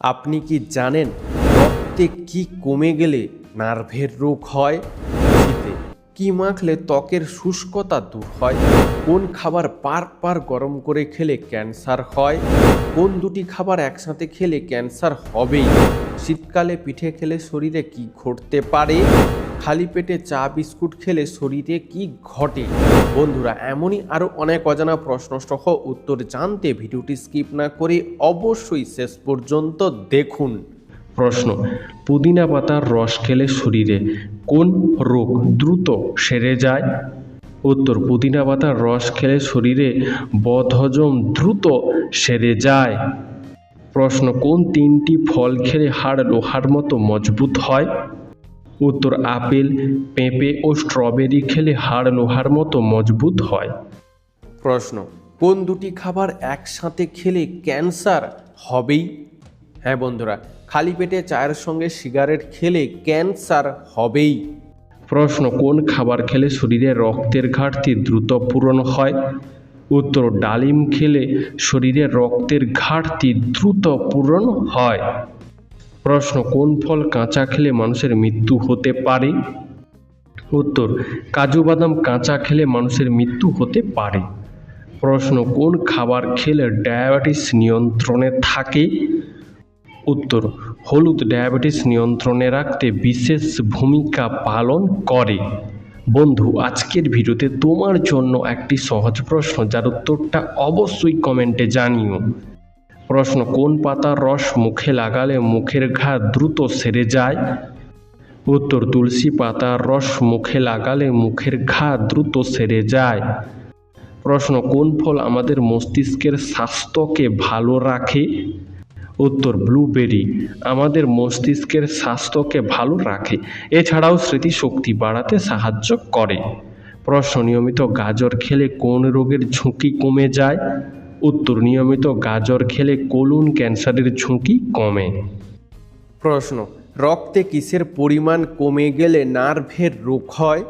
আপনি কি জানেন রক্তে কি কমে গেলে নার্ভের রোগ হয়? কি মাখলে ত্বকের শুষ্কতা দূর হয়? কোন খাবার পার পার গরম করে খেলে ক্যান্সার হয়? কোন দুটি খাবার একসাথে খেলে ক্যান্সার হবেই? শীতকালে পিঠে খেলে শরীরে কি ঘটতে পারে? খালি পেটে চা, বিস্কুট খেলে শরীরে কি ঘটে? বন্ধুরা, এমনই আরও অনেক অজানা প্রশ্ন সহ উত্তর জানতে ভিডিওটি স্কিপ না করে অবশ্যই শেষ পর্যন্ত দেখুন। প্রশ্ন, পুদিনা পাতার রস খেলে শরীরে কোন রোগ দ্রুত সেরে যায়? উত্তর, পুদিনা পাতার রস খেলে শরীরে বদহজম দ্রুত সেরে যায়। প্রশ্ন, কোন তিনটি ফল খেলে হাড় লোহার মতো মজবুত হয়? উত্তর আপেল পেঁপে ও স্ট্রবেরি খেলে হাড় লোহার মতো মজবুত হয়। প্রশ্ন কোন দুটি খাবার একসাথে খেলে ক্যান্সার হবেই? হ্যাঁ বন্ধুরা খালি পেটে চায়ের সঙ্গে সিগারেট খেলে ক্যান্সার হবেই। প্রশ্ন কোন খাবার খেলে শরীরে রক্তের ঘাটতি দ্রুত পূরণ হয়? উত্তর ডালিম খেলে শরীরে রক্তের ঘাটতি দ্রুত পূরণ হয়। প্রশ্ন, কোন ফল কাঁচা খেলে মানুষের মৃত্যু হতে পারে? উত্তর, কাজু বাদাম কাঁচা খেলে মানুষের মৃত্যু হতে পারে। প্রশ্ন, কোন খাবার খেলে ডায়াবেটিস নিয়ন্ত্রণে থাকে? উত্তর, হলুদ ডায়াবেটিস নিয়ন্ত্রণে রাখতে বিশেষ ভূমিকা পালন করে। বন্ধু, আজকের ভিডিওতে তোমার জন্য একটি সহজ প্রশ্ন, যার উত্তরটা অবশ্যই কমেন্টে জানিও। প্রশ্ন, কোন পাতার রস মুখে লাগালে মুখের ঘা দ্রুত সেরে যায়? উত্তর, তুলসী পাতার রস মুখে লাগালে মুখের ঘা দ্রুত সেরে যায়। প্রশ্ন, কোন ফল আমাদের মস্তিষ্কের স্বাস্থ্যকে ভালো রাখে? উত্তর, ব্লুবেরি আমাদের মস্তিষ্কের স্বাস্থ্যকে ভালো রাখে, এছাড়াও স্মৃতিশক্তি বাড়াতে সাহায্য করে। প্রশ্ন, নিয়মিত গাজর খেলে কোন রোগের ঝুঁকি কমে যায়? উত্তর নিয়মিত গাজর খেলে কোলন ক্যান্সারের ঝুঁকি কমে। প্রশ্ন রক্তে কিসের পরিমাণ কমে গেলে নার্ভের রোগ হয়?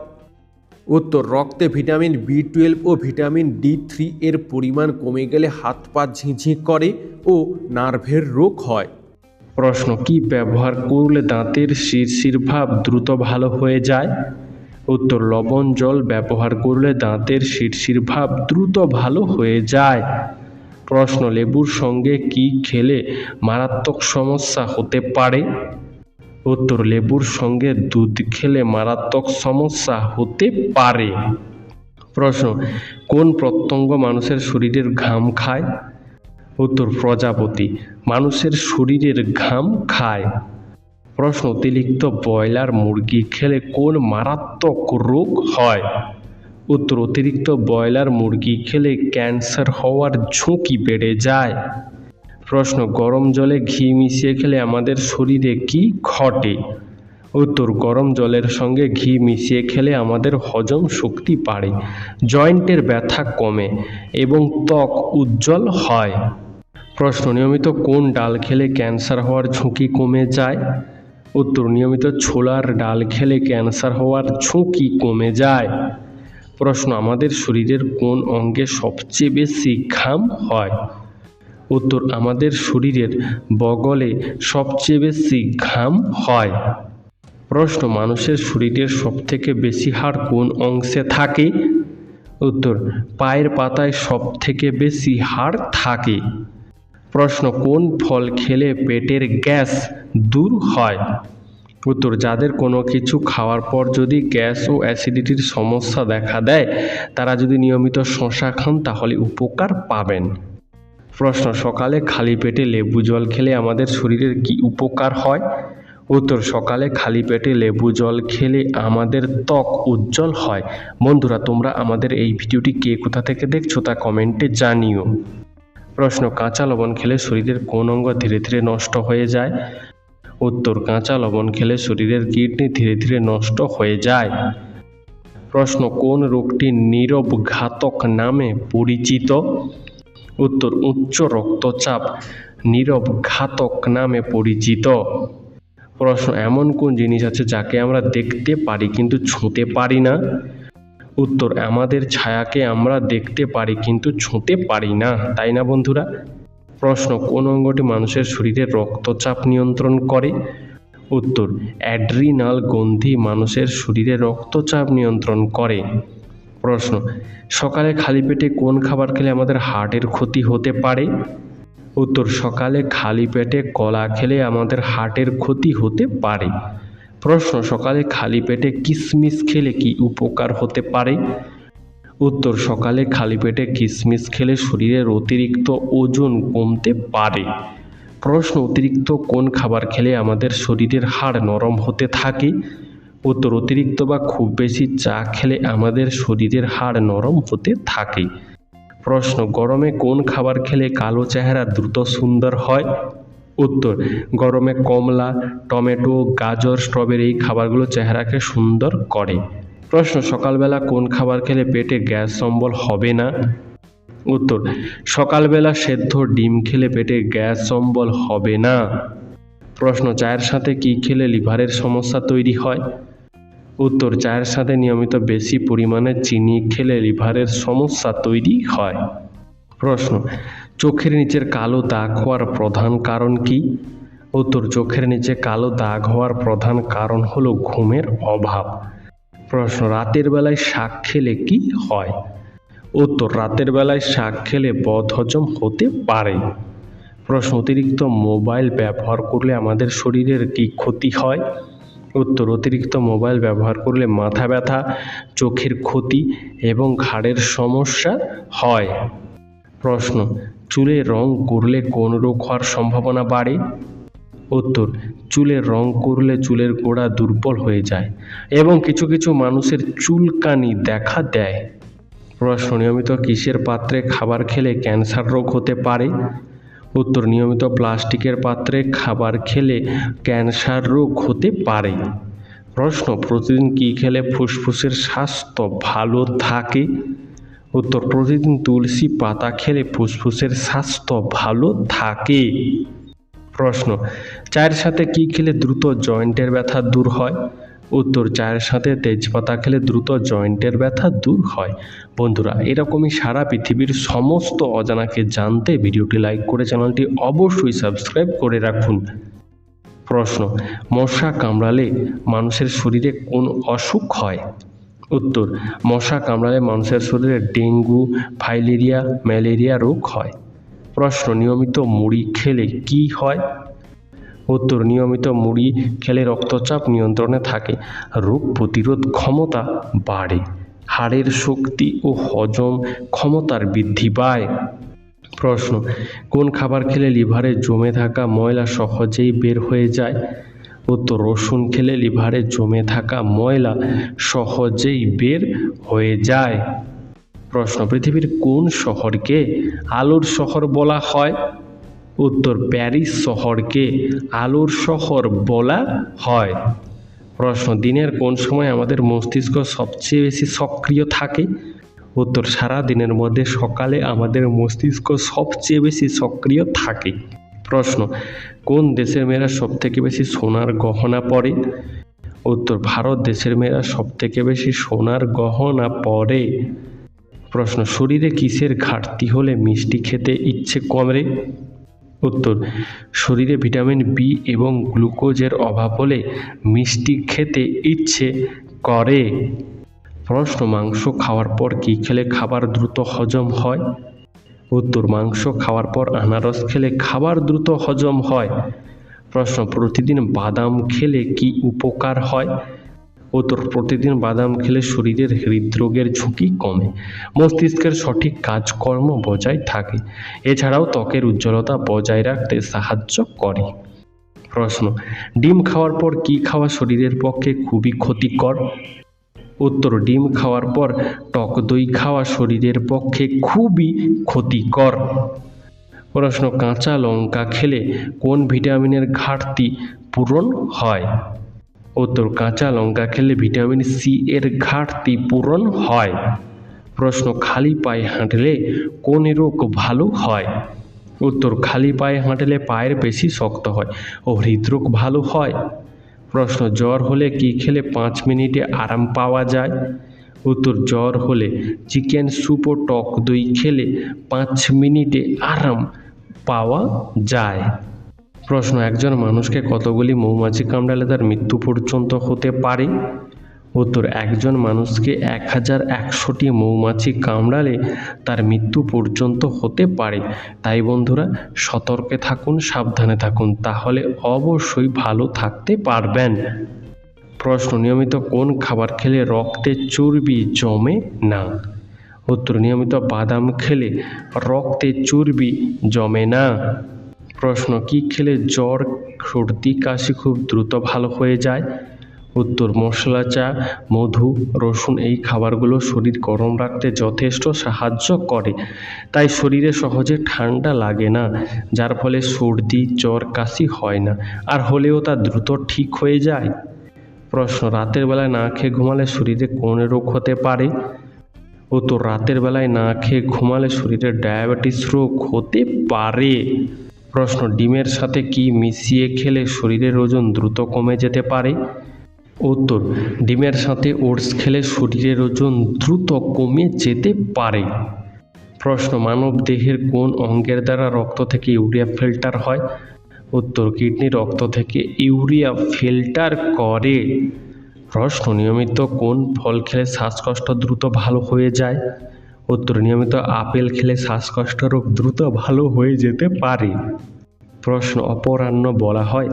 উত্তর রক্তে ভিটামিন বি টুয়েলভ ও ভিটামিন ডি থ্রি এর পরিমাণ কমে গেলে হাত পা ঝিঁঝি করে ও নার্ভের রোগ হয়। প্রশ্ন কি ব্যবহার করলে দাঁতের শিরশির ভাব দ্রুত ভালো হয়ে যায়? উত্তর লবণ জল ব্যবহার করলে দাঁতের শিরশির ভাব দ্রুত ভালো হয়ে যায়। প্রশ্ন, লেবুর সঙ্গে কি খেলে মারাত্মক সমস্যা হতে পারে? উত্তর, লেবুর সঙ্গে দুধ খেলে মারাত্মক সমস্যা হতে পারে। প্রশ্ন, কোন প্রত্যঙ্গ মানুষের শরীরের ঘাম খায়? উত্তর, প্রজাপতি, মানুষের শরীরের ঘাম খায়। প্রশ্ন, অতিরিক্ত ব্রয়লার মুরগি খেলে কোন মারাত্মক রোগ হয়? উত্তর, অতিরিক্ত ব্রয়লার মুরগি খেলে ক্যান্সার হওয়ার ঝুঁকি বেড়ে যায়। প্রশ্ন, গরম জলে ঘি মিশিয়ে খেলে আমাদের শরীরে কি ঘটে? উত্তর, গরম জলের সঙ্গে ঘি মিশিয়ে খেলে আমাদের হজম শক্তি বাড়ে, জয়েন্টের ব্যথা কমে এবং ত্বক উজ্জ্বল হয়। প্রশ্ন, নিয়মিত কোন ডাল খেলে ক্যান্সার হওয়ার ঝুঁকি কমে যায়? উত্তর, নিয়মিত ছোলার ডাল খেলে ক্যান্সার হওয়ার ঝুঁকি কমে যায়। প্রশ্ন, আমাদের শরীরের কোন অঙ্গে সবচেয়ে বেশি ঘাম হয়? উত্তর, আমাদের শরীরের বগলে সবচেয়ে বেশি ঘাম হয়। প্রশ্ন, মানুষের শরীরের সবথেকে বেশি হাড় কোন অংশে থাকে? উত্তর, পায়ের পাতায় সবথেকে বেশি হাড় থাকে। প্রশ্ন, কোন ফল খেলে পেটের গ্যাস দূর হয়? উত্তর, যাদের কোনো কিছু খাওয়ার পর যদি গ্যাস ও অ্যাসিডিটির সমস্যা দেখা দেয়, তারা যদি নিয়মিত শশা খান, তাহলে উপকার পাবেন। প্রশ্ন, সকালে খালি পেটে লেবু জল খেলে আমাদের শরীরের কি উপকার হয়? উত্তর, সকালে খালি পেটে লেবু জল খেলে আমাদের ত্বক উজ্জ্বল হয়। বন্ধুরা, তোমরা আমাদের এই ভিডিওটি কে কোথা থেকে দেখছ তা কমেন্টে জানিও। প্রশ্ন, কাঁচা লবণ খেলে শরীরের কোন অঙ্গ ধীরে ধীরে নষ্ট হয়ে যায়? উত্তর কাঁচা লবণ খেলে শরীরের কিডনি ধীরে ধীরে নষ্ট হয়ে যায়। প্রশ্ন, কোন রোগটি নীরব ঘাতক নামে পরিচিত? উত্তর, উচ্চ রক্তচাপ নীরব ঘাতক নামে পরিচিত। প্রশ্ন, এমন কোন জিনিস আছে যাকে আমরা দেখতে পারি কিন্তু ছুঁতে পারি না? উত্তর, আমাদের ছায়াকে আমরা দেখতে পারি কিন্তু ছুঁতে পারি না, তাই না বন্ধুরা? প্রশ্ন, কোন অঙ্গটি মানুষের শরীরে রক্তচাপ নিয়ন্ত্রণ করে? উত্তর, অ্যাড্রিনাল গ্রন্থি মানুষের শরীরে রক্তচাপ নিয়ন্ত্রণ করে। প্রশ্ন, সকালে খালি পেটে কোন খাবার খেলে আমাদের হার্টের ক্ষতি হতে পারে? উত্তর, সকালে খালি পেটে কলা খেলে আমাদের হার্টের ক্ষতি হতে পারে। প্রশ্ন, সকালে খালি পেটে কিশমিশ খেলে কি উপকার হতে পারে? উত্তর, সকালে খালি পেটে কিশমিশ খেলে শরীরের অতিরিক্ত ওজন কমতে পারে। প্রশ্ন, অতিরিক্ত কোন খাবার খেলে আমাদের শরীরের হাড় নরম হতে থাকে? উত্তর, অতিরিক্ত বা খুব বেশি চা খেলে আমাদের শরীরের হাড় নরম হতে থাকে। প্রশ্ন, গরমে কোন খাবার খেলে কালো চেহারা দ্রুত সুন্দর হয়? উত্তর, গরমে কমলা, টমেটো, গাজর, স্ট্রবেরি এই খাবারগুলো চেহারাকে সুন্দর করে। প্রশ্ন, সকালবেলা কোন খাবার খেলে পেটে গ্যাস সম্বল হবে না? উত্তর, সকালবেলা সেদ্ধ ডিম খেলে পেটে গ্যাস সম্বল হবে না। প্রশ্ন, চায়ের সাথে কি খেলে লিভারের সমস্যা তৈরি হয়? উত্তর, চায়ের সাথে নিয়মিত বেশি পরিমাণে চিনি খেলে লিভারের সমস্যা তৈরি হয়। প্রশ্ন, চোখের নিচের কালো দাগ হওয়ার প্রধান কারণ কি? উত্তর, চোখের নিচে কালো দাগ হওয়ার প্রধান কারণ হলো ঘুমের অভাব। প্রশ্ন, রাতের বেলায় শাক খেলে কি হয়? উত্তর, রাতের বেলায় শাক খেলে বদহজম হতে পারে। প্রশ্ন, অতিরিক্ত মোবাইল ব্যবহার করলে আমাদের শরীরের কি ক্ষতি হয়? উত্তর, অতিরিক্ত মোবাইল ব্যবহার করলে মাথা ব্যথা, চোখের ক্ষতি এবং ঘাড়ের সমস্যা হয়। প্রশ্ন, চুলে রং করলে কোন রোগ হওয়ার সম্ভাবনা বাড়ে? উত্তর চুলের রং করলে চুলের গোড়া দুর্বল হয়ে যায় এবং কিছু কিছু মানুষের চুলকানি দেখা দেয়। প্রশ্ন, নিয়মিত কিসের পাত্রে খাবার খেলে ক্যান্সার রোগ হতে পারে? উত্তর, নিয়মিত প্লাস্টিকের পাত্রে খাবার খেলে ক্যান্সার রোগ হতে পারে। প্রশ্ন, প্রতিদিন কী খেলে ফুসফুসের স্বাস্থ্য ভালো থাকে? উত্তর, প্রতিদিন তুলসী পাতা খেলে ফুসফুসের স্বাস্থ্য ভালো থাকে। প্রশ্ন, চায়ের সাথে কি খেলে দ্রুত জয়েন্টের ব্যথা দূর হয়? উত্তর, চায়ের সাথে তেজপাতা খেলে দ্রুত জয়েন্টের ব্যথা দূর হয়। বন্ধুরা, এরকমই সারা পৃথিবীর সমস্ত অজানাকে জানতে ভিডিওটি লাইক করে চ্যানেলটি অবশ্যই সাবস্ক্রাইব করে রাখুন। প্রশ্ন, মশা কামড়ালে মানুষের শরীরে কোন অসুখ হয়? উত্তর, মশা কামড়ালে মানুষের শরীরে ডেঙ্গু, ফাইলেরিয়া, ম্যালেরিয়া রোগ হয়। প্রশ্ন, নিয়মিত মুড়ি খেলে কি হয়? উত্তর, নিয়মিত মুড়ি খেলে রক্তচাপ নিয়ন্ত্রণে থাকে, রোগ প্রতিরোধ ক্ষমতা বাড়ে, হাড়ের শক্তি ও হজম ক্ষমতার বৃদ্ধি পায়। প্রশ্ন, কোন খাবার খেলে লিভারে জমে থাকা ময়লা সহজেই বের হয়ে যায়? উত্তর, রসুন খেলে লিভারে জমে থাকা ময়লা সহজেই বের হয়ে যায়। প্রশ্ন, পৃথিবীর কোন শহরকে আলোর শহর বলা হয়? উত্তর, প্যারিস শহরকে আলোর শহর বলা হয়। প্রশ্ন, দিনের কোন সময় আমাদের মস্তিষ্ক সবচেয়ে বেশি সক্রিয় থাকে? উত্তর, সারা দিনের মধ্যে সকালে আমাদের মস্তিষ্ক সবচেয়ে বেশি সক্রিয় থাকে। প্রশ্ন, কোন দেশের মেয়েরা সবথেকে বেশি সোনার গহনা পরে? উত্তর, ভারত দেশের মেয়েরা সবথেকে বেশি সোনার গহনা পরে। প্রশ্ন, শরীরে কিসের ঘাটতি হলে মিষ্টি খেতে ইচ্ছে কমে উত্তর, শরীরে ভিটামিন বি এবং গ্লুকোজের অভাব হলে মিষ্টি খেতে ইচ্ছে করে। প্রশ্ন, মাংস খাওয়ার পর কী খেলে খাবার দ্রুত হজম হয়? উত্তর, মাংস খাওয়ার পর আনারস খেলে খাবার দ্রুত হজম হয়। প্রশ্ন, প্রতিদিন বাদাম খেলে কি উপকার হয়? উত্তর প্রতিদিন বাদাম খেলে শরীরের হৃদরোগের ঝুঁকি কমে। মস্তিষ্কের সঠিক কাজকর্ম বজায় থাকে। এছাড়াও ত্বকের উজ্জ্বলতা বজায় রাখতে সাহায্য করে। প্রশ্ন, ডিম খাওয়ার পর কি খাওয়া শরীরের পক্ষে খুবই ক্ষতিকর? উত্তর, ডিম খাওয়ার পর টক দই খাওয়া শরীরের পক্ষে খুবই ক্ষতিকর। প্রশ্ন, কাঁচা লঙ্কা খেলে কোন ভিটামিনের ঘাটতি পূরণ হয়? উত্তর কাঁচা লঙ্কা খেলে ভিটামিন সি এর ঘাটতি পূরণ হয়। প্রশ্ন, খালি পায়ে হাঁটলে কোন রোগ ভালো হয়? উত্তর, খালি পায়ে হাঁটলে পায়ের বেশি শক্ত হয় ও হৃদরোগ ভালো হয়। প্রশ্ন, জ্বর হলে কি খেলে পাঁচ মিনিটে আরাম পাওয়া যায়? উত্তর, জ্বর হলে চিকেন স্যুপ ও টক দই খেলে পাঁচ মিনিটে আরাম পাওয়া যায়। প্রশ্ন, একজন মানুষকে কতগুলি মৌমাছি কামড়ালে তার মৃত্যু পর্যন্ত হতে পারে? উত্তর, একজন মানুষকে এক হাজার একশোটি মৌমাছি কামড়ালে তার মৃত্যু পর্যন্ত হতে পারে। তাই বন্ধুরা, সতর্কে থাকুন, সাবধানে থাকুন, তাহলে অবশ্যই ভালো থাকতে পারবেন। প্রশ্ন, নিয়মিত কোন খাবার খেলে রক্তে চর্বি জমে না? উত্তর, নিয়মিত বাদাম খেলে রক্তে চর্বি জমে না। প্রশ্ন, কি খেলে জ্বর, সর্দি, কাশি খুব দ্রুত ভালো হয়ে যায়? উত্তর, মশলা, চা, মধু, রসুন, এই খাবারগুলো শরীর গরম রাখতে যথেষ্ট সাহায্য করে। তাই শরীরে সহজে ঠান্ডা লাগে না, যার ফলে সর্দি, জ্বর, কাশি হয় না। আর হলেও তা দ্রুত ঠিক হয়ে যায়। প্রশ্ন, রাতের বেলায় না খেয়ে ঘুমালে শরীরে কোন রোগ হতে পারে? উত্তর, রাতের বেলায় না খেয়ে ঘুমালে শরীরে ডায়াবেটিস রোগ হতে পারে। প্রশ্ন, ডিমের সাথে কি মিশিয়ে খেলে শরীরের ওজন দ্রুত কমে যেতে পারে? উত্তর, ডিমের সাথে ওটস খেলে শরীরের ওজন দ্রুত কমে যেতে পারে। প্রশ্ন, মানব দেহের কোন অঙ্গের দ্বারা রক্ত থেকে ইউরিয়া ফিল্টার হয়? উত্তর, কিডনি রক্ত থেকে ইউরিয়া ফিল্টার করে। প্রশ্ন, নিয়মিত কোন ফল খেলে শ্বাসকষ্ট দ্রুত ভালো হয়ে যায়? উত্তর, নিয়মিত আপেল খেলে শ্বাসকষ্ট রোগ দ্রুত ভালো হয়ে যেতে পারে। প্রশ্ন, অপরাহ্ন বলা হয়,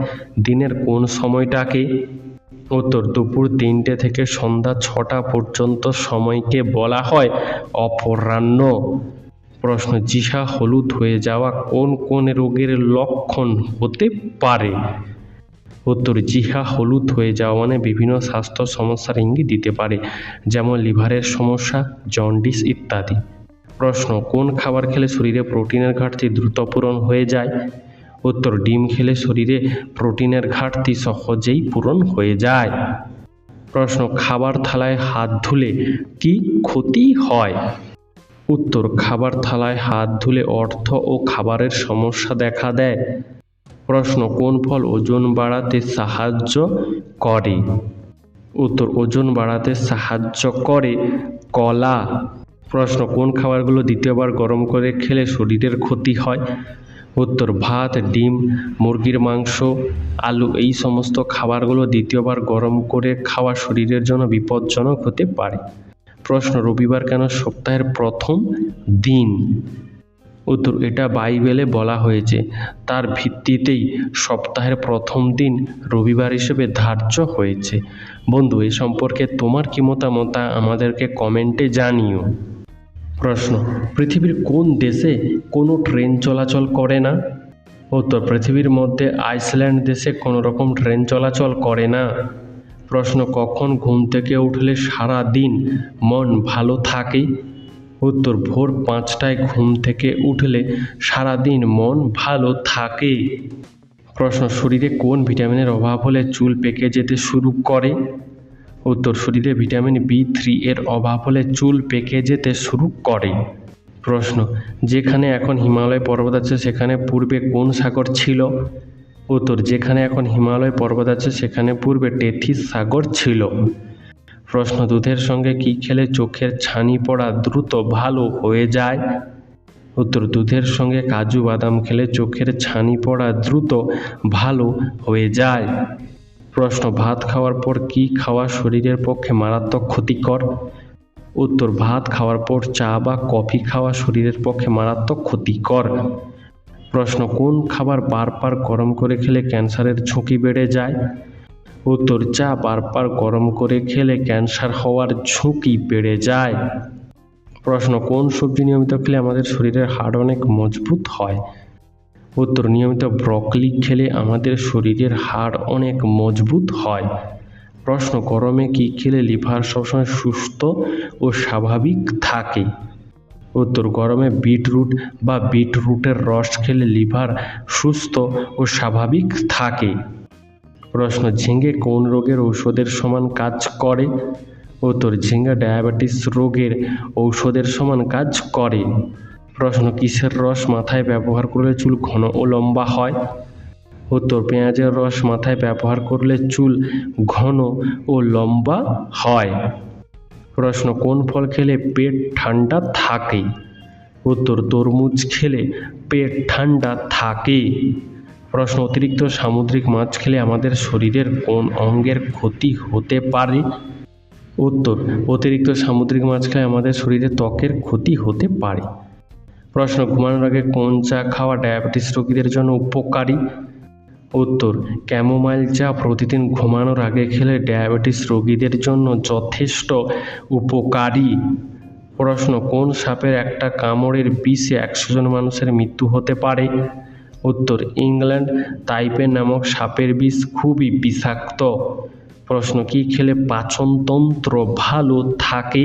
দিনের কোন সময়টাকে? উত্তর, দুপুর তিনটে থেকে সন্ধ্যা ছটা পর্যন্ত সময়কে বলা হয় অপরাহ্ন। প্রশ্ন জিহা হলুদ হয়ে যাওয়া কোন কোন রোগের লক্ষণ হতে পারে? উত্তর জিহা হলুদ হয়ে যাওয়া মানে বিভিন্ন স্বাস্থ্য সমস্যার ইঙ্গিত দিতে পারে, যেমন লিভারের সমস্যা, জন্ডিস ইত্যাদি। প্রশ্ন, কোন খাবার খেলে শরীরে প্রোটিনের ঘাটতি দ্রুত পূরণ হয়ে যায়? উত্তর, ডিম খেলে শরীরে প্রোটিনের ঘাটতি সহজেই পূরণ হয়ে যায়। প্রশ্ন, খাবার থালায় হাত ধুলে কি ক্ষতি হয়? উত্তর, খাবার থালায় হাত ধুলে অর্থ ও খাবারের সমস্যা দেখা দেয়। প্রশ্ন, কোন ফল ওজন বাড়াতে সাহায্য করে? উত্তর, ওজন বাড়াতে সাহায্য করে কলা। প্রশ্ন, কোন খাবারগুলো দ্বিতীয়বার গরম করে খেলে শরীরের ক্ষতি হয়? উত্তর, ভাত, ডিম, মুরগির মাংস, আলু, এই সমস্ত খাবারগুলো দ্বিতীয়বার গরম করে খাওয়া শরীরের জন্য বিপজ্জনক হতে পারে। প্রশ্ন, রবিবার কেন সপ্তাহের প্রথম দিন? উত্তর, এটা বাইবেলে বলা হয়েছে, তার ভিত্তিতেই সপ্তাহের প্রথম দিন রবিবার হিসেবে ধার্য হয়েছে। বন্ধু, এ সম্পর্কে তোমার কি মতামত আমাদেরকে কমেন্টে জানিও। প্রশ্ন, পৃথিবীর কোন দেশে কোনো ট্রেন চলাচল করে না? উত্তর, পৃথিবীর মধ্যে আইসল্যান্ড দেশে কোনো রকম ট্রেন চলাচল করে না। প্রশ্ন, কখন ঘুম থেকে উঠলে সারা দিন মন ভালো থাকে? উত্তর ভোর পাঁচটায় ঘুম থেকে উঠলে সারাদিন মন ভালো থাকে। প্রশ্ন, শরীরে কোন ভিটামিনের অভাব হলে চুল পেকে যেতে শুরু করে? উত্তর, শরীরে ভিটামিন বি থ্রি এর অভাব হলে চুল পেকে যেতে শুরু করে। প্রশ্ন, যেখানে এখন হিমালয় পর্বত আছে সেখানে পূর্বে কোন সাগর ছিল? উত্তর, যেখানে এখন হিমালয় পর্বত আছে সেখানে পূর্বে টেথিস সাগর ছিল। প্রশ্ন, দুধের সঙ্গে কি খেলে চোখের ছানি পড়া দ্রুত ভালো হয়ে যায়? উত্তর, দুধের সঙ্গে কাজু বাদাম খেলে চোখের ছানি পড়া দ্রুত ভালো হয়ে যায়। প্রশ্ন, ভাত খাওয়ার পর কি খাওয়া শরীরের পক্ষে মারাত্মক ক্ষতিকর? উত্তর, ভাত খাওয়ার পর চা বা কফি খাওয়া শরীরের পক্ষে মারাত্মক ক্ষতিকর। প্রশ্ন, কোন খাবার বারবার গরম করে খেলে ক্যান্সারের ঝুঁকি বেড়ে যায়? উত্তর চা বারবার গরম করে খেলে ক্যান্সার হওয়ার ঝুঁকি বেড়ে যায়। প্রশ্ন, কোন সবজি নিয়মিত খেলে আমাদের শরীরের হাড় অনেক মজবুত হয়? উত্তর, নিয়মিত ব্রকলি খেলে আমাদের শরীরের হাড় অনেক মজবুত হয়। প্রশ্ন, গরমে কি খেলে লিভার সবসময় সুস্থ ও স্বাভাবিক থাকে? উত্তর, গরমে বিটরুট বা বিটরুটের রস খেলে লিভার সুস্থ ও স্বাভাবিক থাকে। প্রশ্ন, ঝিঙ্গে কোন রোগের ঔষধের সমান কাজ করে? উত্তর, ঝিঙ্গা ডায়াবেটিস রোগের ঔষধের সমান কাজ করে। প্রশ্ন, কিসের রস মাথায় ব্যবহার করলে চুল ঘন ও লম্বা হয়? উত্তর, পেঁয়াজের রস মাথায় ব্যবহার করলে চুল ঘন ও লম্বা হয়। প্রশ্ন, কোন ফল খেলে পেট ঠান্ডা থাকে? উত্তর, তরমুজ খেলে পেট ঠান্ডা থাকে। প্রশ্ন, অতিরিক্ত সামুদ্রিক মাছ খেলে আমাদের শরীরের কোন অঙ্গের ক্ষতি হতে পারে? উত্তর, অতিরিক্ত সামুদ্রিক মাছ খেলে আমাদের শরীরে ত্বকের ক্ষতি হতে পারে। প্রশ্ন, ঘুমানোর আগে কোন চা খাওয়া ডায়াবেটিস রোগীদের জন্য উপকারী? উত্তর, ক্যামোমাইল চা প্রতিদিন ঘুমানোর আগে খেলে ডায়াবেটিস রোগীদের জন্য যথেষ্ট উপকারী। প্রশ্ন, কোন সাপের একটা কামড়ের বিষে একশো জন মানুষের মৃত্যু হতে পারে? উত্তর, ইংল্যান্ড তাইপে নামক সাপের বিষ খুবই বিষাক্ত। প্রশ্ন, কি খেলে পাচনতন্ত্র ভালো থাকে?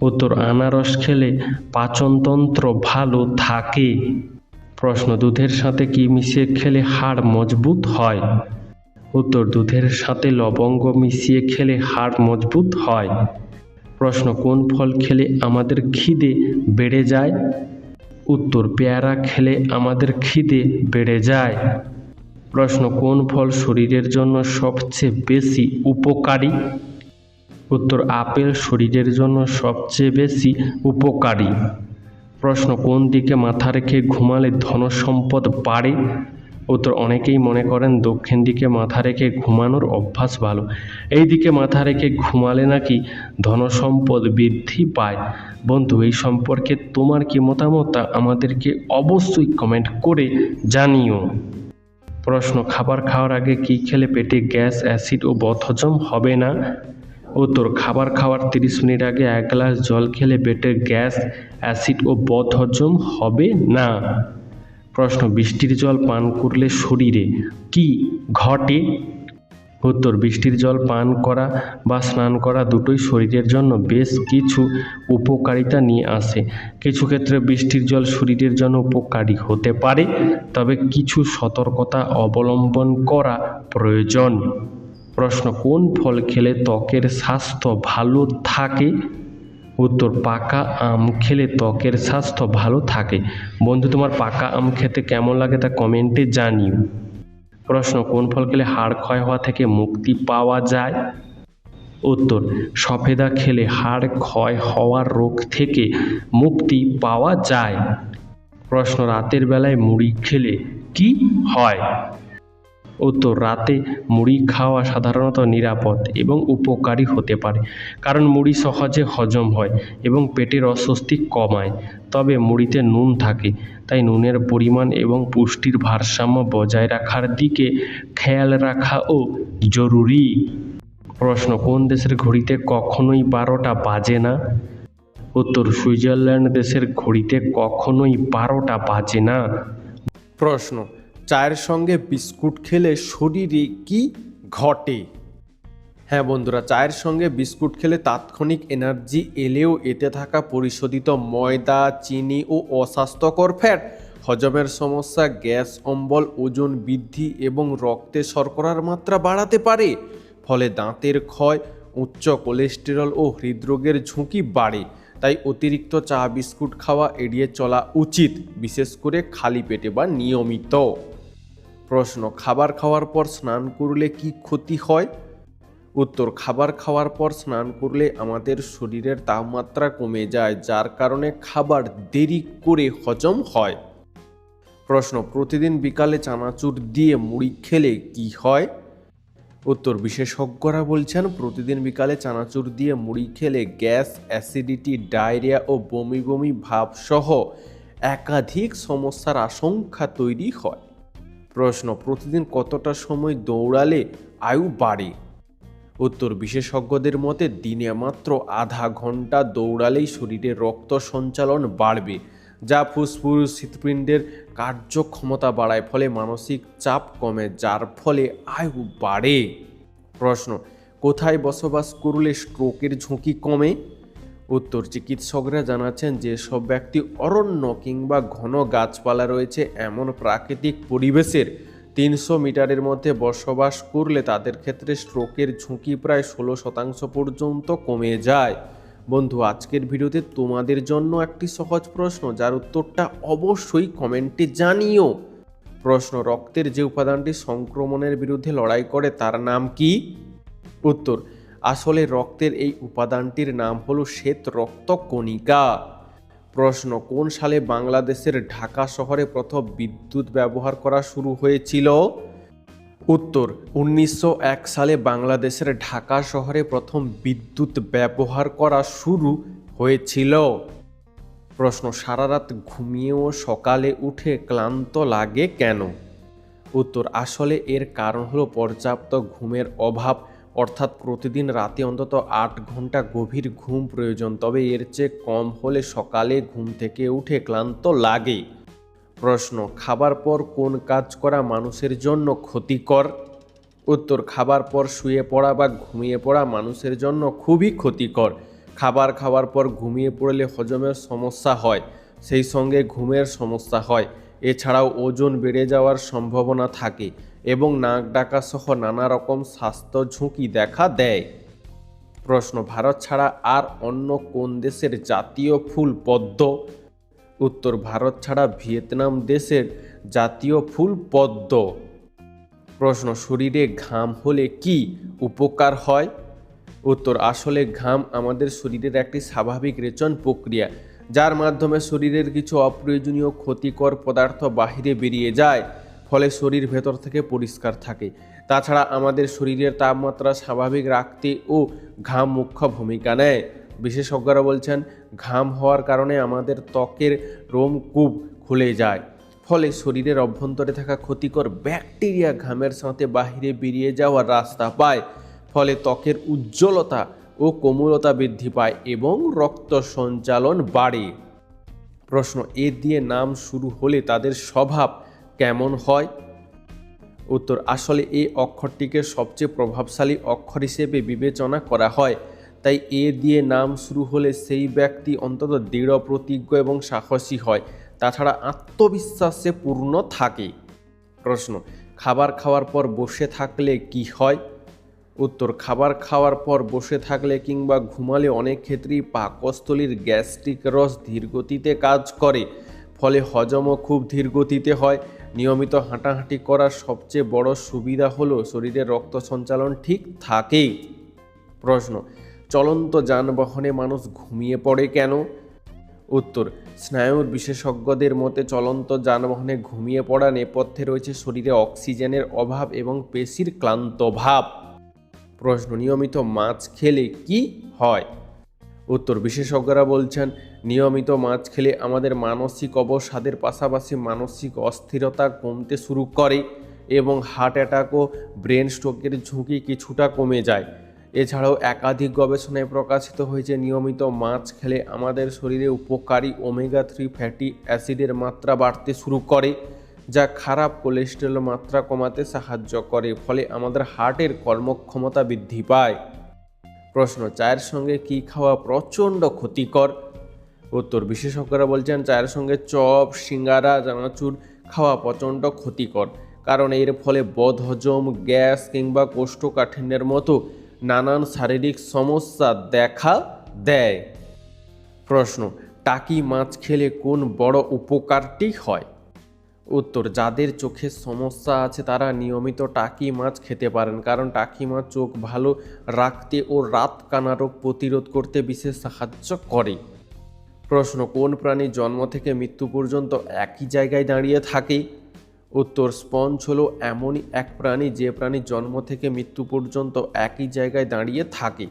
উত্তর, আনারস খেলে পাচনতন্ত্র ভালো থাকে। প্রশ্ন, দুধের সাথে কি মিশিয়ে খেলে হাড় মজবুত হয়? উত্তর, দুধের সাথে লবঙ্গ মিশিয়ে খেলে হাড় মজবুত হয়। প্রশ্ন, কোন ফল খেলে আমাদের খিদে বেড়ে যায়? উত্তর, পেয়ারা খেলে আমাদের খিদে বেড়ে যায়। প্রশ্ন, কোন ফল শরীরের জন্য সবচেয়ে বেশি উপকারী? উত্তর, আপেল শরীরের জন্য সবচেয়ে বেশি উপকারী। প্রশ্ন, কোন দিকে মাথা রেখে ঘুমালে ধনসম্পদ বাড়ে? উত্তর, অনেকেই মনে করেন দক্ষিণ দিকে মাথা রেখে ঘুমানোর অভ্যাস ভালো। এই দিকে মাথা রেখে ঘুমালে নাকি ধনসম্পদ বৃদ্ধি পায়? বন্ধু, এই সম্পর্কে তোমার কি মতামত আমাদেরকে অবশ্যই কমেন্ট করে জানিও। প্রশ্ন, খাবার খাওয়ার আগে কি খেলে পেটে গ্যাস, অ্যাসিড ও বদহজম হবে না? উত্তর, খাবার খাওয়ার তিরিশ মিনিট আগে এক গ্লাস জল খেলে পেটে গ্যাস, অ্যাসিড ও বদহজম হবে না? প্রশ্ন, বৃষ্টির জল পান করলে শরীরে কি ঘটে? উত্তর, বৃষ্টির জল পান করা বা স্নান করা দুটোই শরীরের জন্য বেশ কিছু উপকারিতা নিয়ে আসে। কিছু ক্ষেত্রে বৃষ্টির জল শরীরের জন্য উপকারী হতে পারে, তবে কিছু সতর্কতা অবলম্বন করা প্রয়োজন। প্রশ্ন, কোন ফল খেলে ত্বকের স্বাস্থ্য ভালো থাকে? উত্তর, পাকা আম খেলে ত্বকের স্বাস্থ্য ভালো থাকে। বন্ধু, তোমার পাকা আম খেতে কেমন লাগে তা কমেন্টে জানিও। প্রশ্ন, কোন ফল খেলে হাড় ক্ষয় হওয়া থেকে মুক্তি পাওয়া যায়? উত্তর, সফেদা খেলে হাড় ক্ষয় হওয়ার রোগ থেকে মুক্তি পাওয়া যায়। প্রশ্ন, রাতের বেলায় মুড়ি খেলে কি হয়? উত্তর রাতে মুড়ি খাওয়া সাধারণত নিরাপদ এবং উপকারী হতে পারে। কারণ মুড়ি সহজে হজম হয় এবং পেটের অস্বস্তি কমায়, তবে মুড়িতে নুন থাকে। তাই নুনের পরিমাণ এবং পুষ্টির ভারসাম্য বজায় রাখার দিকে খেয়াল রাখাও জরুরি। প্রশ্ন, কোন দেশের ঘড়িতে কখনোই বারোটা বাজে না? উত্তর, সুইজারল্যান্ড দেশের ঘড়িতে কখনোই বারোটা বাজে না? প্রশ্ন চায়ের সঙ্গে বিস্কুট খেলে শরীরে কি ঘটে? হ্যাঁ বন্ধুরা, চায়ের সঙ্গে বিস্কুট খেলে তাৎক্ষণিক এনার্জি এলেও এতে থাকা পরিশোধিত ময়দা, চিনি ও অস্বাস্থ্যকর ফ্যাট, হজমের সমস্যা, গ্যাস, অম্বল, ওজন বৃদ্ধি এবং রক্তে শর্করার মাত্রা বাড়াতে পারে। ফলে দাঁতের ক্ষয়, উচ্চ কোলেস্টেরল ও হৃদরোগের ঝুঁকি বাড়ে। তাই অতিরিক্ত চা, বিস্কুট খাওয়া এড়িয়ে চলা উচিত, বিশেষ করে খালি পেটে বা নিয়মিত। প্রশ্ন, খাবার খাওয়ার পর স্নান করলে কি ক্ষতি হয়? উত্তর, খাবার খাওয়ার পর স্নান করলে আমাদের শরীরের তাপমাত্রা কমে যায়, যার কারণে খাবার দেরি করে হজম হয়। প্রশ্ন, প্রতিদিন বিকালে চানাচুর দিয়ে মুড়ি খেলে কি হয়? উত্তর, বিশেষজ্ঞরা বলছেন, প্রতিদিন বিকালে চানাচুর দিয়ে মুড়ি খেলে গ্যাস, অ্যাসিডিটি, ডায়রিয়া ও বমি বমি ভাবসহ একাধিক সমস্যার আশঙ্কা তৈরি হয়। প্রশ্ন, প্রতিদিন কতটা সময় দৌড়ালে আয়ু বাড়ে? উত্তর, বিশেষজ্ঞদের মতে দিনে মাত্র আধা ঘণ্টা দৌড়ালেই শরীরে রক্ত সঞ্চালন বাড়বে, যা ফুসফুস, হৃৎপিণ্ডের কার্যক্ষমতা বাড়ায়, ফলে মানসিক চাপ কমে, যার ফলে আয়ু বাড়ে। প্রশ্ন, কোথায় বসবাস করলে স্ট্রোকের ঝুঁকি কমে? উত্তর চিকিৎসকরা জানাচ্ছেন যে সব ব্যক্তি অরণ্য কিংবা ঘন গাছপালা রয়েছে এমন প্রাকৃতিক পরিবেশের। তিনশো মিটারের মধ্যে বসবাস করলে তাদের ক্ষেত্রে স্ট্রোকের ঝুঁকি প্রায় ষোলো শতাংশ পর্যন্ত কমে যায়। বন্ধু, আজকের ভিডিওতে তোমাদের জন্য একটি সহজ প্রশ্ন, যার উত্তরটা অবশ্যই কমেন্টে জানিও। প্রশ্ন, রক্তের যে উপাদানটি সংক্রমণের বিরুদ্ধে লড়াই করে তার নাম কি? উত্তর আসলে রক্তের এই উপাদানটির নাম হলো শ্বেত রক্ত কণিকা। প্রশ্ন, কোন সালে বাংলাদেশের ঢাকা শহরে প্রথম বিদ্যুৎ ব্যবহার করা শুরু হয়েছিল? উত্তর, উনিশশো এক সালে বাংলাদেশের ঢাকা শহরে প্রথম বিদ্যুৎ ব্যবহার করা শুরু হয়েছিল। প্রশ্ন, সারা রাত ঘুমিয়েও সকালে উঠে ক্লান্ত লাগে কেন? উত্তর, আসলে এর কারণ হলো পর্যাপ্ত ঘুমের অভাব। অর্থাৎ প্রতিদিন রাতে অন্তত আট ঘণ্টা গভীর ঘুম প্রয়োজন, তবে এর চেয়ে কম হলে সকালে ঘুম থেকে উঠে ক্লান্ত লাগে। প্রশ্ন, খাবার পর কোন কাজ করা মানুষের জন্য ক্ষতিকর? উত্তর, খাবার পর শুয়ে পড়া বা ঘুমিয়ে পড়া মানুষের জন্য খুবই ক্ষতিকর। খাবার খাওয়ার পর ঘুমিয়ে পড়লে হজমের সমস্যা হয়, সেই সঙ্গে ঘুমের সমস্যা হয়। এছাড়াও ওজন বেড়ে যাওয়ার সম্ভাবনা থাকে এবং নাক ডাকা সহ নানা রকম স্বাস্থ্য ঝুঁকি দেখা দেয়। প্রশ্ন, ভারত ছাড়া আর অন্য কোন দেশের জাতীয় ফুল পদ্ম? উত্তর, ভারত ছাড়া ভিয়েতনাম দেশের জাতীয় ফুল পদ্ম। প্রশ্ন, শরীরে ঘাম হলে কি উপকার হয়? উত্তর, আসলে ঘাম আমাদের শরীরের একটি স্বাভাবিক রেচন প্রক্রিয়া। যার মাধ্যমে শরীরের কিছু অপ্রয়োজনীয় ক্ষতিকর পদার্থ বাহিরে বেরিয়ে যায়, ফলে শরীর ভেতর থেকে পরিষ্কার থাকে। তাছাড়া আমাদের শরীরের তাপমাত্রা স্বাভাবিক রাখতে ও ঘাম মুখ্য ভূমিকা নেয়। বিশেষজ্ঞরা বলছেন, ঘাম হওয়ার কারণে আমাদের ত্বকের রোমকূপ খুলে যায়, ফলে শরীরের অভ্যন্তরে থাকা ক্ষতিকর ব্যাকটেরিয়া ঘামের সাথে বাহিরে বেরিয়ে যাওয়ার রাস্তা পায়, ফলে ত্বকের উজ্জ্বলতা ও কোমলতা বৃদ্ধি পায় এবং রক্ত সঞ্চালন বাড়ে। প্রশ্ন, এ দিয়ে নাম শুরু হলে তাদের স্বভাব কেমন হয়? উত্তর, আসলে এই অক্ষরটিকে সবচেয়ে প্রভাবশালী অক্ষর হিসেবে বিবেচনা করা হয়। তাই এ দিয়ে নাম শুরু হলে সেই ব্যক্তি অন্তত দৃঢ়, প্রতিজ্ঞ এবং সাহসী হয়। তাছাড়া আত্মবিশ্বাসে পূর্ণ থাকে। প্রশ্ন, খাবার খাওয়ার পর বসে থাকলে কি হয়? উত্তর, খাবার খাওয়ার পর বসে থাকলে কিংবা ঘুমালে অনেক ক্ষেত্রেই পাকস্থলীর গ্যাস্ট্রিক রস ধীরগতিতে কাজ করে, ফলে হজমও খুব ধীরগতিতে হয়। নিয়মিত হাঁটাহাঁটি করার সবচেয়ে বড় সুবিধা হলো শরীরের রক্ত সঞ্চালন ঠিক থাকে প্রশ্ন, চলন্ত যানবাহনে মানুষ ঘুমিয়ে পড়ে কেন? উত্তর, স্নায়ুর বিশেষজ্ঞদের মতে চলন্ত যানবাহনে ঘুমিয়ে পড়া নেপথ্যে রয়েছে শরীরে অক্সিজেনের অভাব এবং পেশির ক্লান্ত ভাব। প্রশ্ন, নিয়মিত মাছ খেলে কি হয়? উত্তর, বিশেষজ্ঞরা বলছেন, নিয়মিত মাছ খেলে আমাদের মানসিক অবসাদের পাশাপাশি মানসিক অস্থিরতা কমতে শুরু করে এবং হার্ট অ্যাটাক ও ব্রেন স্ট্রোকের ঝুঁকি কিছুটা কমে যায়। এছাড়াও একাধিক গবেষণায় প্রকাশিত হয়েছে, নিয়মিত মাছ খেলে আমাদের শরীরে উপকারী ওমেগা থ্রি ফ্যাটি অ্যাসিডের মাত্রা বাড়তে শুরু করে। যা খারাপ কোলেস্টেরল মাত্রা কমাতে সাহায্য করে, ফলে আমাদের হার্টের কর্মক্ষমতা বৃদ্ধি পায়। প্রশ্ন, চায়ের সঙ্গে কি খাওয়া প্রচণ্ড ক্ষতিকর? উত্তর, বিশেষজ্ঞরা বলছেন চায়ের সঙ্গে চপ, সিঙ্গারা, চানাচুর খাওয়া প্রচণ্ড ক্ষতিকর, কারণ এর ফলে বদহজম গ্যাস কিংবা কোষ্ঠকাঠিন্যের মতো নানান শারীরিক সমস্যা দেখা দেয়। প্রশ্ন, টাকি মাছ খেলে কোন বড় উপকারটি হয়? উত্তর, যাদের চোখের সমস্যা আছে তারা নিয়মিত টাকি মাছ খেতে পারেন, কারণ টাকি মাছ চোখ ভালো রাখতে ও রাত কানা রোগ প্রতিরোধ করতে বিশেষ সাহায্য করে। প্রশ্ন, কোন প্রাণী জন্ম থেকে মৃত্যু পর্যন্ত একই জায়গায় দাঁড়িয়ে থাকে? উত্তর, স্পঞ্জ হলো এমনই এক প্রাণী যে প্রাণী জন্ম থেকে মৃত্যু পর্যন্ত একই জায়গায় দাঁড়িয়ে থাকে।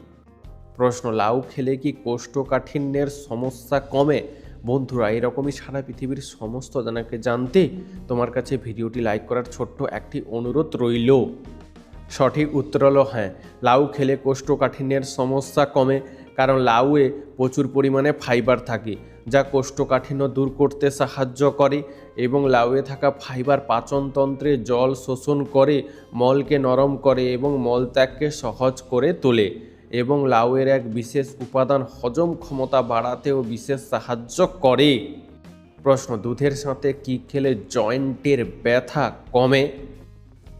প্রশ্ন, লাউ খেলে কি কোষ্ঠকাঠিন্যের সমস্যা কমে? বন্ধুরা, এরকমই সারা পৃথিবীর সমস্ত জানাকে জানতে তোমার কাছে ভিডিওটি লাইক করার ছোট্ট একটি অনুরোধ রইল। সঠিক উত্তর হলো হ্যাঁ। লাউ খেলে কোষ্ঠকাঠিন্যের সমস্যা কমে, কারণ লাউয়ে প্রচুর পরিমাণে ফাইবার থাকে, যা কোষ্ঠকাঠিন্য দূর করতে সাহায্য করে এবং লাউয়ে থাকা ফাইবার পাচনতন্ত্রে জল শোষণ করে, মলকে নরম করে এবং মলত্যাগকে সহজ করে তোলে। এবং লাউয়ের এক বিশেষ উপাদান হজম ক্ষমতা বাড়াতেও বিশেষ সাহায্য করে। প্রশ্ন, দুধের সাথে কি খেলে জয়েন্টের ব্যথা কমে?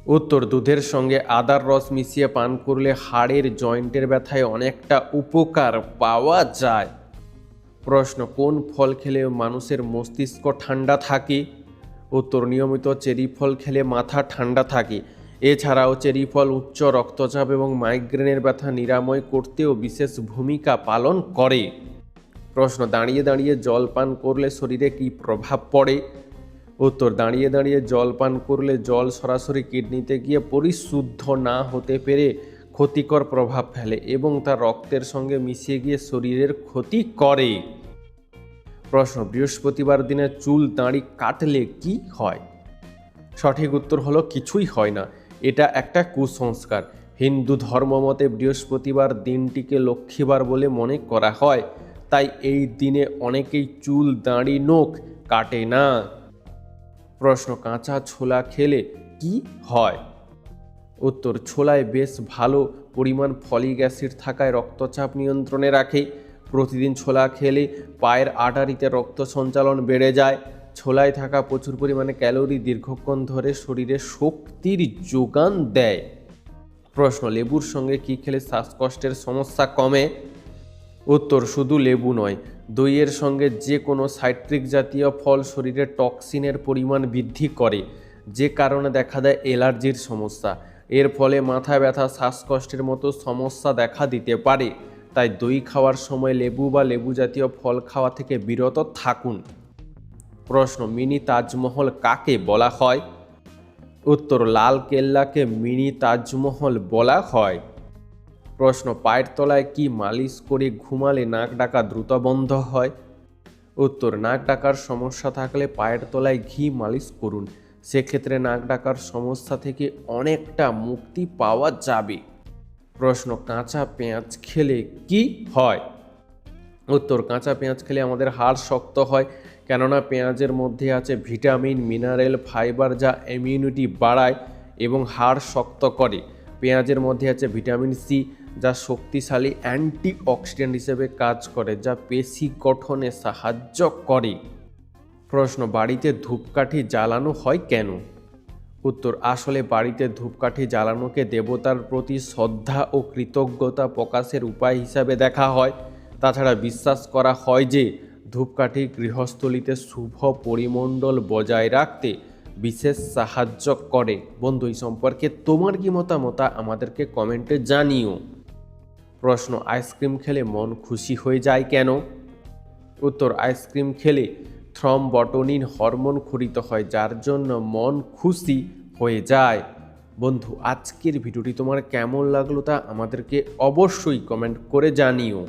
উত্তর, দুধের সঙ্গে আদার রস মিশিয়ে পান করলে হাড়ের জয়েন্টের ব্যথায় অনেকটা উপকার পাওয়া যায়। প্রশ্ন, কোন ফল খেলে মানুষের মস্তিষ্ক ঠান্ডা থাকে? উত্তর, নিয়মিত চেরি ফল খেলে মাথা ঠান্ডা থাকে। এছাড়াও চেরি ফল উচ্চ রক্তচাপ এবং মাইগ্রেনের ব্যথা নিরাময় করতেও বিশেষ ভূমিকা পালন করে। প্রশ্ন, দাঁড়িয়ে দাঁড়িয়ে জল পান করলে শরীরে কী প্রভাব পড়ে? উত্তর, দাঁড়িয়ে দাঁড়িয়ে জল পান করলে জল সরাসরি কিডনিতে গিয়ে পরিশুদ্ধ না হতে পেরে ক্ষতিকর প্রভাব ফেলে এবং তা রক্তের সঙ্গে মিশিয়ে গিয়ে শরীরের ক্ষতি করে। প্রশ্ন, বৃহস্পতিবার দিনে চুল দাঁড়ি কাটলে কি হয়? সঠিক উত্তর হলো, কিছুই হয় না। এটা একটা কুসংস্কার। হিন্দু ধর্মমতে বৃহস্পতিবার দিনটিকে লক্ষ্মীবার বলে মনে করা হয়। তাই এই দিনে অনেকেই চুল, দাঁড়ি, নোখ কাটে না। প্রশ্ন, কাঁচা ছোলা খেলে কি হয়? উত্তর, ছোলায় বেশ ভালো পরিমাণ ফলিক অ্যাসিড থাকায় রক্তচাপ নিয়ন্ত্রণে রাখে। প্রতিদিন ছোলা খেলে পায়ের আটারিতে রক্ত সঞ্চালন বেড়ে যায়। ছোলায় থাকা প্রচুর পরিমাণে ক্যালোরি দীর্ঘক্ষণ ধরে শরীরে শক্তির যোগান দেয়। প্রশ্ন, লেবুর সঙ্গে কি খেলে শ্বাসকষ্টের সমস্যা কমে? উত্তর, শুধু লেবু নয়, দইয়ের সঙ্গে যে কোনো সাইট্রিক জাতীয় ফল শরীরে টক্সিনের পরিমাণ বৃদ্ধি করে, যে কারণে দেখা দেয় অ্যালার্জির সমস্যা। এর ফলে মাথা ব্যথা, শ্বাসকষ্টের মতো সমস্যা দেখা দিতে পারে। তাই দই খাওয়ার সময় লেবু বা লেবু জাতীয় ফল খাওয়া থেকে বিরত থাকুন। প্রশ্ন, মিনি তাজমহল কাকে বলা হয়? উত্তর, লাল কেল্লাকে মিনি তাজমহল বলা হয়। প্রশ্ন, পায়ের তলায় কি মালিশ করে ঘুমালে নাক ডাকা দ্রুত বন্ধ হয়? উত্তর, নাক ডাকার সমস্যা থাকলে পায়ের তলায় ঘি মালিশ করুন। সেক্ষেত্রে নাক ডাকার সমস্যা থেকে অনেকটা মুক্তি পাওয়া যাবে। প্রশ্ন, কাঁচা পেঁয়াজ খেলে কি হয়? উত্তর, কাঁচা পেঁয়াজ খেলে আমাদের হাড় শক্ত হয়। কেননা পেঁয়াজের মধ্যে আছে ভিটামিন, মিনারেল, ফাইবার যা ইমিউনিটি বাড়ায় এবং হাড় শক্ত করে। পেঁয়াজের মধ্যে আছে ভিটামিন সি যা শক্তিশালী অ্যান্টি অক্সিডেন্ট হিসেবে কাজ করে, যা পেশি গঠনে সাহায্য করে। প্রশ্ন, বাড়িতে ধূপকাঠি জ্বালানো হয় কেন? উত্তর, আসলে বাড়িতে ধূপকাঠি জ্বালানোকে দেবতার প্রতি শ্রদ্ধা ও কৃতজ্ঞতা প্রকাশের উপায় হিসাবে দেখা হয়। তাছাড়া বিশ্বাস করা হয় যে ধূপকাঠি গৃহস্থলিতে শুভ পরিমণ্ডল বজায় রাখতে বিশেষ সাহায্য করে। বন্ধু, এই সম্পর্কে তোমার কি মতামত? আমাদেরকে কমেন্টে জানিও। প্রশ্ন, আইসক্রিম খেলে মন খুশি হয়ে যায় কেন? উত্তর, আইসক্রিম খেলে থ্রম্বটনিন হরমোন খরিত হয়, যার জন্য মন খুশি হয়ে যায়। বন্ধু, আজকের ভিডিওটি তোমার কেমন লাগল তা আমাদেরকে অবশ্যই কমেন্ট করে জানিও।